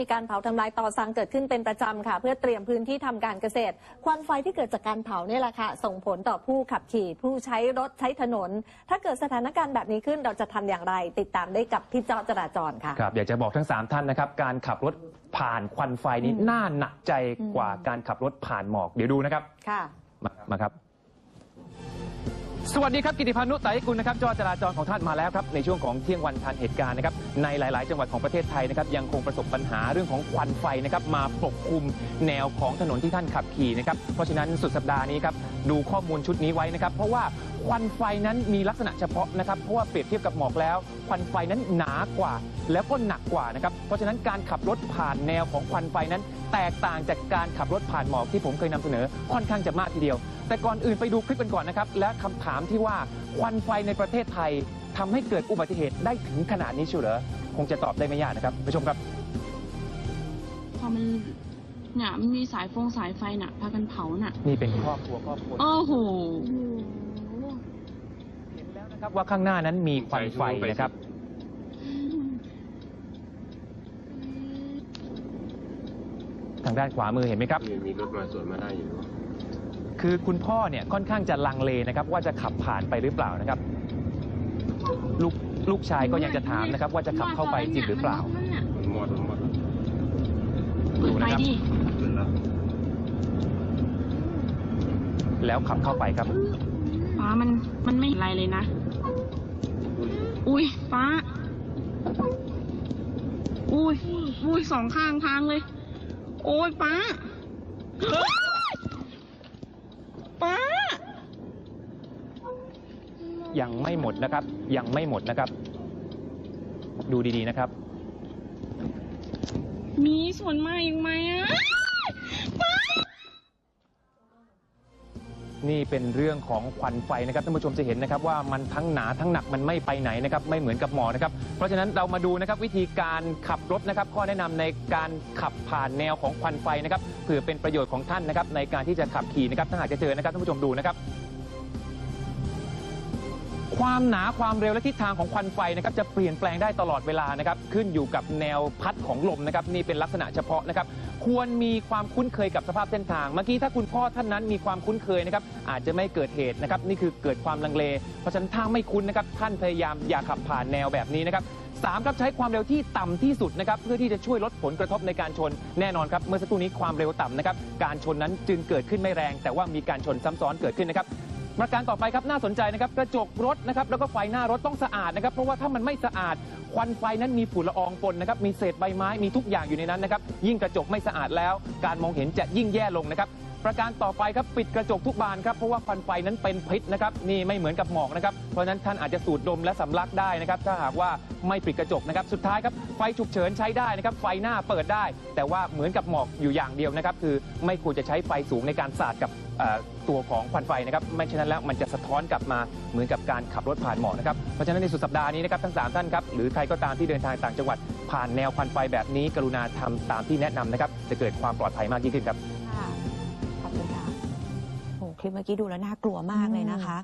มีการเผาทำลายต่อสังเกิดขึ้นเป็นประจำค่ะ เพื่อเตรียมพื้นที่ทำการเกษตร ควันไฟที่เกิดจากการเผาเนี่ยแหละค่ะ ส่งผลต่อผู้ขับขี่ผู้ใช้รถใช้ถนน ถ้าเกิดสถานการณ์แบบนี้ขึ้นเราจะทำอย่างไร ติดตามได้กับพี่เจ้าจราจรค่ะครับอยากจะบอกทั้ง 3 ท่านนะครับ การขับรถผ่านควันไฟนี้อืมน่าหนักใจกว่าอืมการขับรถผ่านหมอกเดี๋ยวดูนะครับค่ะมามาครับ สวัสดีครับกิติพันธ์นุไตรกุลนะครับจอจราจรของท่านมาแล้วครับในช่วงของเที่ยงวันทันเหตุการณ์นะครับในหลาย ๆ จังหวัดของประเทศไทยนะครับยังคงประสบปัญหาเรื่องของควันไฟนะครับมาปกคลุมแนวของถนนที่ท่านขับขี่นะครับเพราะฉะนั้นสุดสัปดาห์นี้ครับดูข้อมูลชุดนี้ไว้นะครับเพราะว่าควันไฟนั้นมีลักษณะเฉพาะนะครับเพราะว่าเปรียบเทียบกับหมอกแล้ว ควันไฟนั้นหนากว่า แล้วก็หนักกว่านะครับเพราะฉะนั้นการขับรถผ่านแนวของควันไฟนั้นแตกต่างจากการขับรถผ่านหมอกที่ผมเคยนำเสนอค่อนข้างจะมากทีเดียว แต่ก่อนอื่นไปดูคลิปกันก่อนนะครับ และคำถามที่ว่าควันไฟในประเทศไทยทำให้เกิดอุบัติเหตุได้ถึงขนาดนี้เชียวเหรอคงจะตอบได้ไม่ยากนะครับไปชมครับ พอมันเนี่ยมันมีสายฟงสายไฟน่ะ พากันเผาน่ะนี่เป็นครอบครัวครอบครัว โอ้โห เห็นแล้วนะครับว่าข้างหน้านั้นมีควันไฟนะครับ ทางด้านขวามือเห็นไหมครับมีมีรถมาสวนมาได้อยู่ คือคุณพ่อเนี่ยค่อนข้างจะลังเลนะครับ ว่าจะขับผ่านไปหรือเปล่านะครับ ลูกลูกชายก็ยังจะถามนะครับ ว่าจะขับเข้าไปจริงหรือเปล่ามันหมดมันหมดเปิดไฟดิขึ้นแล้วแล้วขับเข้าไปครับ ฟ้ามันมันไม่เห็นอะไรเลยนะ อุ้ยฟ้า อุ้ยอุ้ยสองข้างทางเลย โอ้ยฟ้าฟ้ายังไม่หมดนะครับ ยังไม่หมดนะครับ ดูดีๆนะครับ มีส่วนมาอีกไหมอะฟ้า นี่เป็นเรื่องของควันไฟนะครับท่านผู้ชมจะเห็นนะครับว่ามันทั้งหนาทั้งหนักมันไม่ไปไหนนะครับไม่เหมือนกับหมอนะครับเพราะฉะนั้นเรามาดูนะครับวิธีการขับรถนะครับข้อแนะนำในการขับผ่านแนวของควันไฟนะครับเผื่อเป็นประโยชน์ของท่านนะครับในการที่จะขับขี่นะครับถ้าหากจะเจอนะครับท่านผู้ชมดูนะครับ ความหนาความเร็วและทิศทางของควันไฟนะครับจะเปลี่ยนแปลงได้ตลอดเวลานะครับขึ้นอยู่กับแนวพัดของลมนะครับนี่เป็นลักษณะเฉพาะนะครับควรมีความคุ้นเคยกับสภาพเส้นทาง เมื่อกี้ถ้าคุณพ่อท่านนั้นมีความคุ้นเคยนะครับอาจจะไม่เกิดเหตุนะครับนี่คือเกิดความลังเล เพราะฉะนั้นถ้าไม่คุ้นนะครับท่านพยายามอย่าขับผ่านแนวแบบนี้นะครับสามครับใช้ความเร็วที่ต่ำที่สุดนะครับเพื่อที่จะช่วยลดผลกระทบในการชนแน่นอนครับเมื่อสักครู่นี้ความเร็วต่ำนะครับการชนนั้นจึงเกิดขึ้นไม่แรง แต่ว่ามีการชนซ้ำซ้อนเกิดขึ้นนะครับ ประการต่อไปครับน่าสนใจนะครับกระจกรถนะครับแล้วก็ไฟหน้ารถต้องสะอาดนะครับเพราะว่าถ้ามันไม่สะอาดควันไฟนั้นมีฝุ่นละอองปนนะครับมีเศษใบไม้มีทุกอย่างอยู่ในนั้นนะครับยิ่งกระจกไม่สะอาดแล้ว การมองเห็นจะยิ่งแย่ลงนะครับ ประการต่อไปครับปิดกระจกทุกบานครับเพราะว่าควันไฟนั้นเป็นพิษนะครับนี่ไม่เหมือนกับหมอกนะครับเพราะฉะนั้นท่านอาจจะสูดดมและสำลักได้นะครับถ้าหากว่าไม่ปิดกระจกนะครับสุดท้ายครับไฟฉุกเฉินใช้ได้นะครับไฟหน้าเปิดได้ แต่ว่าเหมือนกับหมอกอยู่อย่างเดียวนะครับคือไม่ควรจะใช้ไฟสูงในการสาดกับตัวของควันไฟนะครับไม่เช่นนั้นแล้วมันจะสะท้อนกลับมาเหมือนกับการขับรถผ่านหมอกนะครับเพราะฉะนั้นในสุดสัปดาห์นี้นะครับทั้งสามท่านครับหรือใครก็ตามที่เดินทางต่างจังหวัดผ่านแนวควันไฟแบบนี้ กรุณาทำตามที่แนะนำนะครับจะเกิดความปลอดภัยมากยิ่งขึ้นครับ คลิปเมื่อกี้ดูแล้วน่ากลัวมากเลยนะคะ